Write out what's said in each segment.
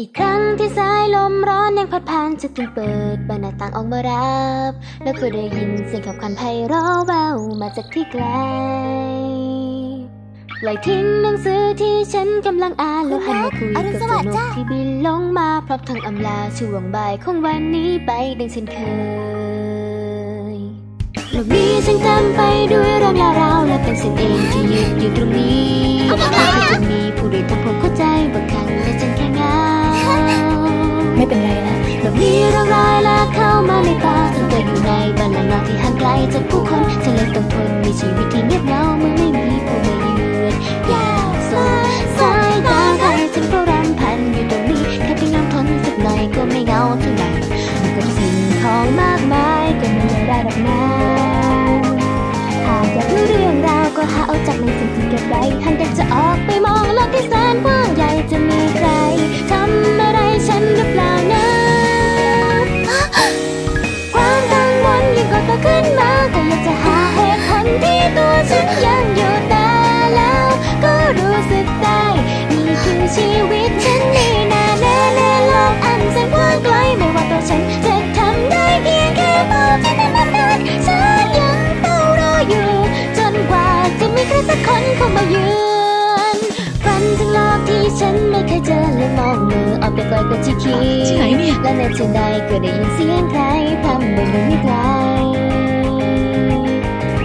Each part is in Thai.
อีกครั้งที่สายลมร้อนยังพัดผ่านจะจึงเปิดบานหน้าต่างออกมารับ แล้วก็ได้ยินเสียงขับขันไพเราะแววมาจากที่ไกลปล่อยทิ้งหนังสือที่ฉันกำลังอ่านแล้วหันมาคุยกับเจ้านกที่บินลงมาพร้อมทั้งอำลาช่วงบ่ายของวันนี้ไปดังเช่นเคยโลกนี้ฉันเต็มไปด้วยเรื่องราวและเป็นสิ่งเองที่ยืนอยู่ตรงนี้หากจะมี เป็นไรนะเรามีเร้องรายและเข้ามาในตาฉันเกิดอยู่ในบ้านหลังนาที่ห่างไกลจากผู้คนเธอเลยต้องทนมีชีวิตที่เงียบเหงาเมื่อไม่มีผู้มาเยือนยากสดสายตาใครฉันเพรำพันอยู่ตรงนี้แค่เพียงยอมทนสักหน่อยก็ไม่เหงาเท่าไหร่กับสิ่งของมากมายก็ไม่ได้หรอกนะ ยือนฝันถึงโลกที่ฉันไม่เคยเจอเลยมองมือออกไปไกลกว่าที่คิดที่ไหนเนี่ย และในทันใดก็ได้ยินเสียงใครพร่ำบ่นอยู่ไม่ไกล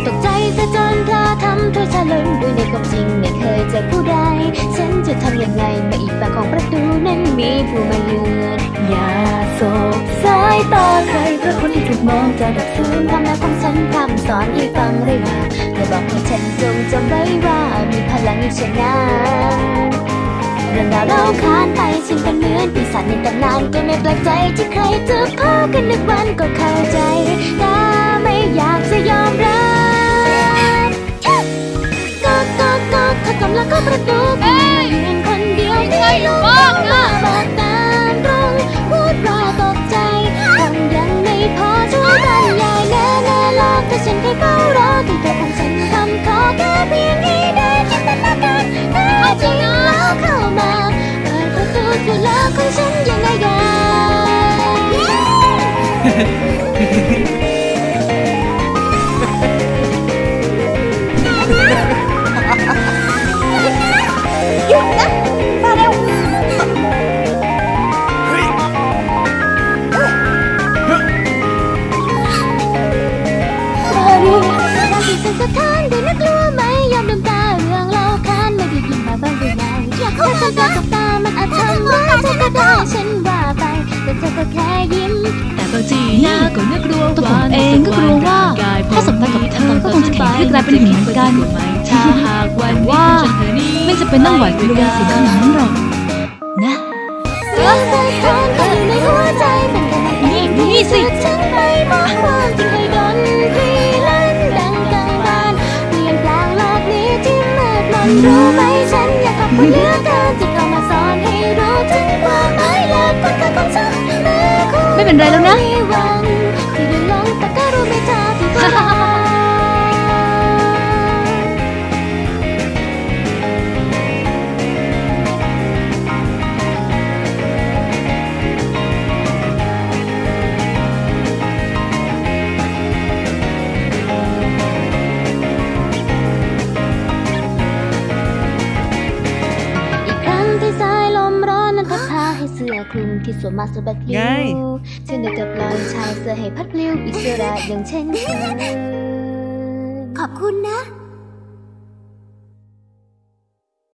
ตกใจซะจนเพลอทำตัวชาลุนด้วยในความจริงไม่เคยเจอผู้ใด ฉันจะทำยังไงเมื่ออีกฝั่งของประตูนั้นมีผู้มาเยือนอย่าโศกสายตาใครเพราะคนที่ถูกมองจะดับศูนย์ทำแนวของฉันคำสอนให้ฟังเรื่อยมาเธอบอกให้ฉันจงจำไว้ว่ามีพ ลังอยู่เช่นะเรื่องราวเล่าขานไปฉันเป็นเหมือนปีศาจในตำนานก็ไม่แปลกใจที่ใครจะพอกันนึกวันก็เข้าใจ ดประตูสู่โก็แค่ยิ้ม แต่บางทีน่าก็น่ากลัวตัวผมเองก็กลัวว่า ถ้าสบตากับเธอก็คงจะแข็งขึ้นกลายเป็นหินเหมือนกันถ้าหากวันว่าไม่จะเป็นต้องหวาดกลัวสียงขนาดนั้นหรอกนะเสียงสะท้อนก็อยู่ในหัวใจเป็นแต่ในนี่นี่สิฉันไปมองว่าจึงให้ดนตรีลั่นดังกลางบ้านเปลี่ยนแปลงโลกนี้ที่มืดมนรู้ไหมฉันอยากขอบคุณเหลือเกินที่เข้ามาสอนให้รู้ถึงความหมายและคุณค่าของฉัน แม้คุณไให้เสื้อคลุมที่สวมมาสะบัดปลิไงวฉันได้แต่ปล่อยชายเสื้อให้พัดปลิวอิสระอย่างเช่นเคยขอบคุณนะ